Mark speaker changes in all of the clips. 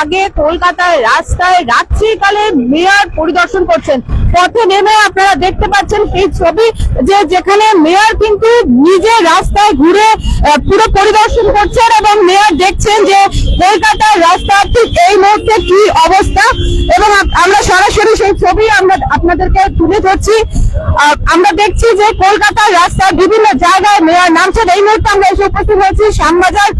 Speaker 1: আগে কলকাতায়, রাস্তায়, রাত্রিকালে মেয়র পরিদর্শন করছেন। পথে নেমে আপনারা দেখতে পাচ্ছেন এই ছবি যে যেখানে মেয়র কিন্তু নিজে রাস্তায় ঘুরে পুরো পরিদর্শন করছেন এবং মেয়র দেখছেন যে কলকাতার রাস্তা ঠিক এই মুহূর্তে কি অবস্থা। এবং আমরা সরাসরি সেই ছবি আমরা আপনাদেরকে তুলে ধরছি। আমরা দেখছি যে কলকাতার রাস্তা বিভিন্ন জায়গায় মেয়র নামছেন। এই মুহূর্তে আমরা এসে উপস্থিত হয়েছি শ্যামবাজার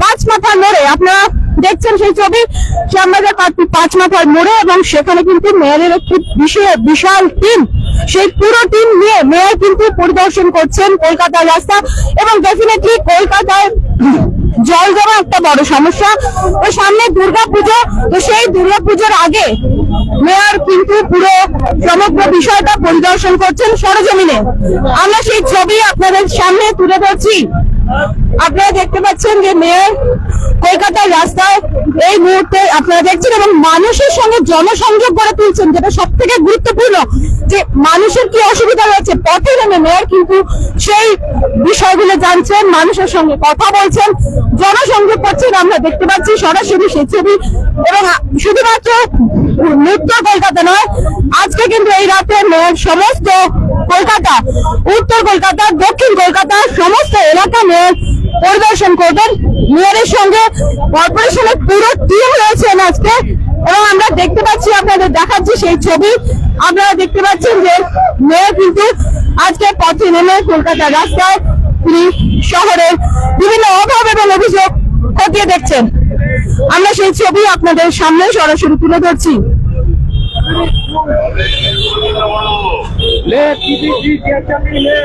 Speaker 1: পাঁচ মাথা মোড়ে। আপনারা দেখছেন সেই ছবি? শ্যামবাজার পাঁচ- মাথার মোড়ে এবং সেখানে কিন্তু মেয়রের একটি বিশে- বিশাল টিম সেই পুরো টিম নিয়ে মেয়র কিন্তু পরিদর্শন করছেন কলকাতার রাস্তা এবং ডেফিনেটলি কলকাতায় জল জমা একটা বড় সমস্যা। তো সামনে দুর্গা পুজো তো সেই দুর্গা পুজোর আগে মেয়র কিন্তু পুরো সমগ্র বিষয়টা পরিদর্শন করছেন সরজমিনে। আমরা সেই ছবি আপনাদের সামনে তুলে ধরছি। আপনারা দেখতে পাচ্ছেন যে মেয়র কলকাতার রাস্তায় এই মুহূর্তে আপনারা দেখছেন এবং মানুষের সঙ্গে জনসংযোগ গড়ে তুলছেন, যেটা সব থেকে গুরুত্বপূর্ণ যে মানুষের কি অসুবিধা রয়েছে, পথে নেমে মেয়র কিন্তু সেই বিষয়গুলো জানছেন, মানুষের সঙ্গে কথা বলছেন, জনসংযোগ করছেন। আমরা দেখতে পাচ্ছি সরাসরি সেই ছবি এবং শুধুমাত্র উত্তর কলকাতা নয়, আজকে কিন্তু এই রাতে মেয়র সমস্ত কলকাতা, উত্তর কলকাতা, দক্ষিণ কলকাতা, সমস্ত এলাকা মেয়র পরিদর্শন করবেন। মেয়রের সঙ্গে কর্পোরেশনের পুরো টিম রয়েছেন আজকে। এবং আমরা দেখতে পাচ্ছি, আপনাদের দেখাচ্ছি সেই ছবি। আপনারা দেখতে পাচ্ছেন যে মেয়র কিন্তু আজকে পথে নেমে কলকাতার রাস্তায় তিনি শহরের বিভিন্ন অভাব এবং অভিযোগ খতিয়ে দেখছেন। আমরা সেই ছবি আপনাদের সামনে সরাসরি তুলে ধরছি।
Speaker 2: Leque, Didi, Tia Camilê.